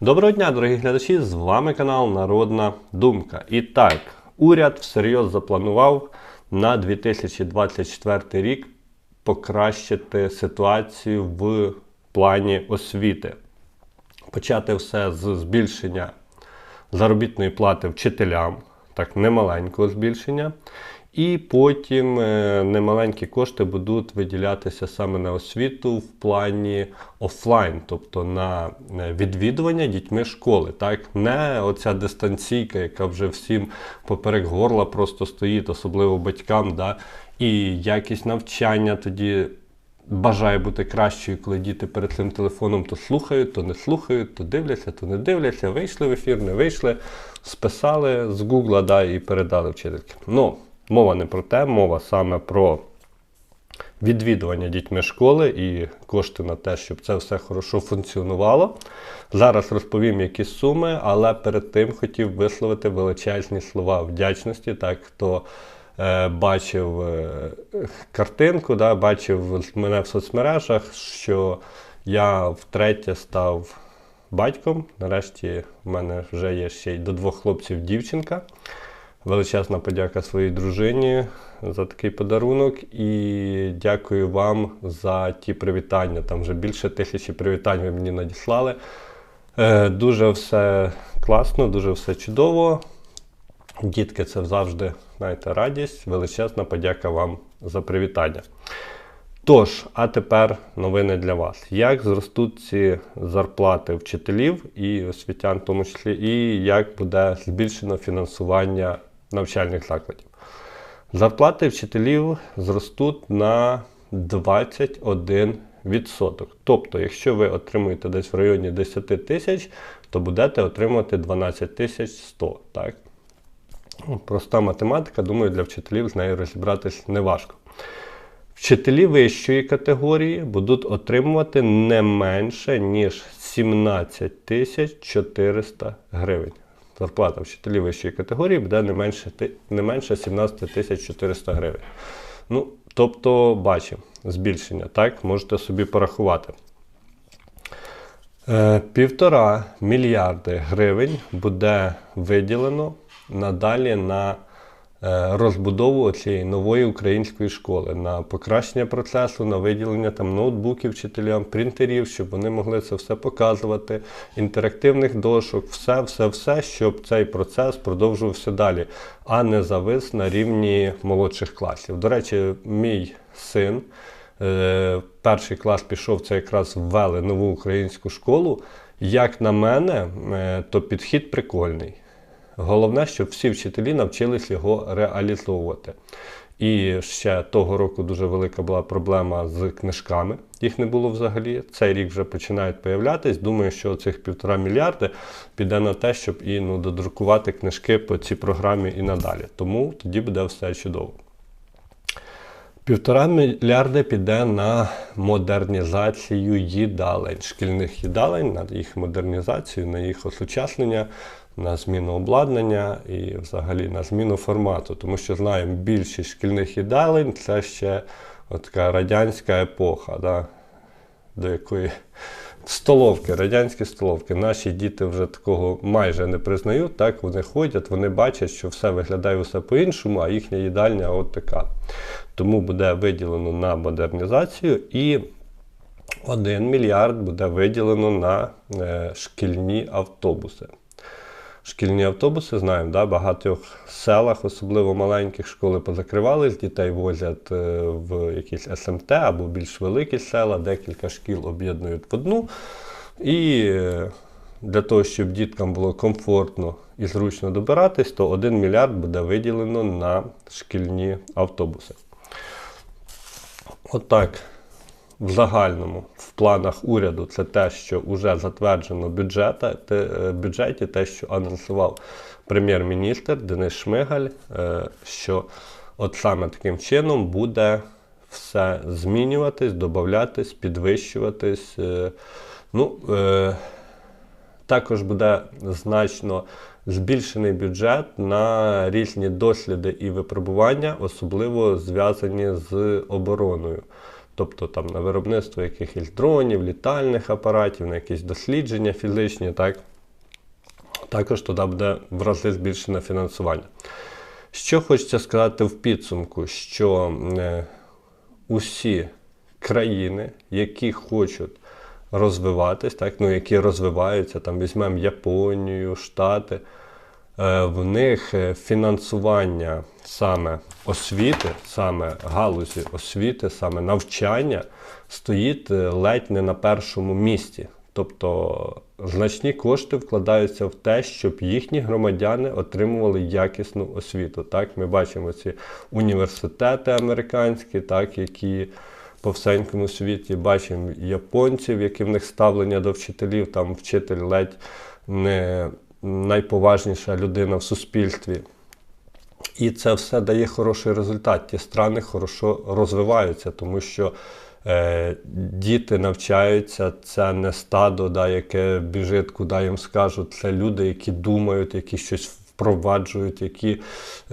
Доброго дня, дорогі глядачі! З вами канал Народна Думка. І так, уряд всерйоз запланував на 2024 рік покращити ситуацію в плані освіти. Почати все з збільшення заробітної плати вчителям, так, немаленького збільшення. І потім е, немаленькі кошти будуть виділятися саме на освіту в плані офлайн, тобто на е, відвідування дітьми школи. Так? Не оця дистанційка, яка вже всім поперек горла просто стоїть, особливо батькам. Да? І якість навчання тоді бажає бути кращою, коли діти перед цим телефоном то слухають, то не слухають, то дивляться, то не дивляться. Вийшли в ефір, не вийшли, списали з Гугла да, і передали вчительки. Ну, мова не про те, мова саме про відвідування дітьми школи і кошти на те, щоб це все хорошо функціонувало. Зараз розповім, які суми, але перед тим хотів висловити величезні слова вдячності, так хто е, бачив е, картинку, да, бачив мене в соцмережах, що я втретє став батьком. Нарешті в мене вже є ще й до двох хлопців дівчинка. Величезна подяка своїй дружині за такий подарунок. І дякую вам за ті привітання. Там вже більше тисячі привітань ви мені надіслали. Е, Дуже все класно, дуже все чудово. Дітки, це завжди знаєте, радість. Величезна подяка вам за привітання. Тож, а тепер новини для вас. Як зростуть ці зарплати вчителів і освітян, в тому числі, і як буде збільшено фінансування навчальних закладів? Зарплати вчителів зростуть на 21%. Тобто, якщо ви отримуєте десь в районі 10 тисяч, то будете отримувати 12 тисяч 100. Так? Ну, Проста математика, думаю, для вчителів з нею розібратись неважко. Вчителі вищої категорії будуть отримувати не менше, ніж 17 тисяч 400 гривень. Зарплата вчителів вищої категорії буде не менше, не менше 17 тисяч 400 гривень. Ну, тобто, бачимо збільшення, так? Можете собі порахувати. Е, Півтора мільярди гривень буде виділено надалі на розбудову цієї нової української школи, на покращення процесу, на виділення там ноутбуків вчителям, принтерів, щоб вони могли це все показувати, інтерактивних дошок, все, все, все, щоб цей процес продовжувався далі, а не завис на рівні молодших класів. До речі, мій син. Е, перший клас пішов, це якраз ввели нову українську школу. Як на мене, е, то підхід прикольний. Головне, щоб всі вчителі навчились його реалізовувати. І ще того року дуже велика була проблема з книжками. Їх не було взагалі. Цей рік вже починають появлятись. Думаю, що цих півтора мільярди піде на те, щоб і ну, додрукувати книжки по цій програмі і надалі. Тому тоді буде все чудово. Півтора мільярда піде на модернізацію їдалень, шкільних їдалень, на їх модернізацію, на їх осучаснення, на зміну обладнання і взагалі на зміну формату. Тому що знаємо, більшість шкільних їдалень це ще така радянська епоха, да, до якої столовки, радянські столовки. Наші діти вже такого майже не признають. Так, вони ходять, вони бачать, що все виглядає усе по-іншому, а їхня їдальня от така. Тому буде виділено на модернізацію і 1 мільярд буде виділено на е, шкільні автобуси. Шкільні автобуси, знаємо, да, багатьох селах, особливо маленьких, школи позакривались, дітей возять е, в якісь СМТ або більш великі села, декілька шкіл об'єднують в одну. І е, для того, щоб діткам було комфортно і зручно добиратись, то 1 мільярд буде виділено на шкільні автобуси. Отак, в загальному, в планах уряду, це те, що вже затверджено бюджета, е, бюджеті, те, що анонсував прем'єр-міністр Денис Шмигаль, е, що от саме таким чином буде все змінюватись, додатись, підвищуватись. е, Ну, також буде значно збільшений бюджет на різні досліди і випробування, особливо зв'язані з обороною. Тобто там на виробництво якихось дронів, літальних апаратів, на якісь дослідження фізичні, так? також туди буде в рази збільшене фінансування. Що хочеться сказати в підсумку, що е, усі країни, які хочуть розвиватись, так, ну, які розвиваються, там візьмемо Японію, Штати, в них е, фінансування саме освіти, саме галузі освіти, саме навчання стоїть е, ледь не на першому місці. Тобто значні кошти вкладаються в те, щоб їхні громадяни отримували якісну освіту. Так, ми бачимо ці університети американські, так, які по всенькому світі бачимо японців, які в них ставлення до вчителів, там вчитель ледь не найповажніша людина в суспільстві. І це все дає хороший результат. Ті страни хорошо розвиваються, тому що е, діти навчаються, це не стадо, да, яке біжить, куди їм скажуть. Це люди, які думають, які щось впроваджують, які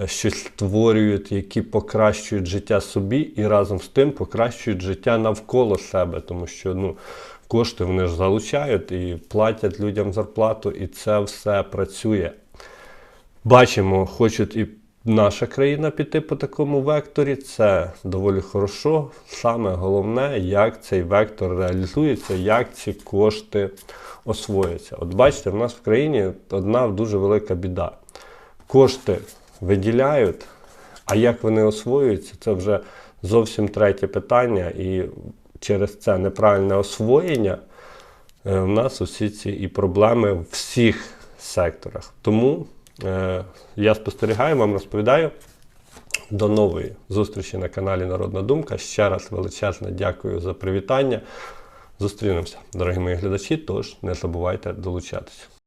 е, щось створюють, які покращують життя собі і разом з тим покращують життя навколо себе, тому що ну, кошти вони ж залучають і платять людям зарплату, і це все працює. Бачимо, хочуть і наша країна піти по такому векторі. Це доволі хорошо. Саме головне, як цей вектор реалізується, як ці кошти освоюються. От бачите, в нас в країні одна дуже велика біда. Кошти виділяють, а як вони освоюються, це вже зовсім третє питання. І через це неправильне освоєння е, в нас усі ці і проблеми в всіх секторах. Тому е, я спостерігаю, вам розповідаю. До нової зустрічі на каналі Народна Думка. Ще раз величезне дякую за привітання. Зустрінемося, дорогі мої глядачі. Тож не забувайте долучатися.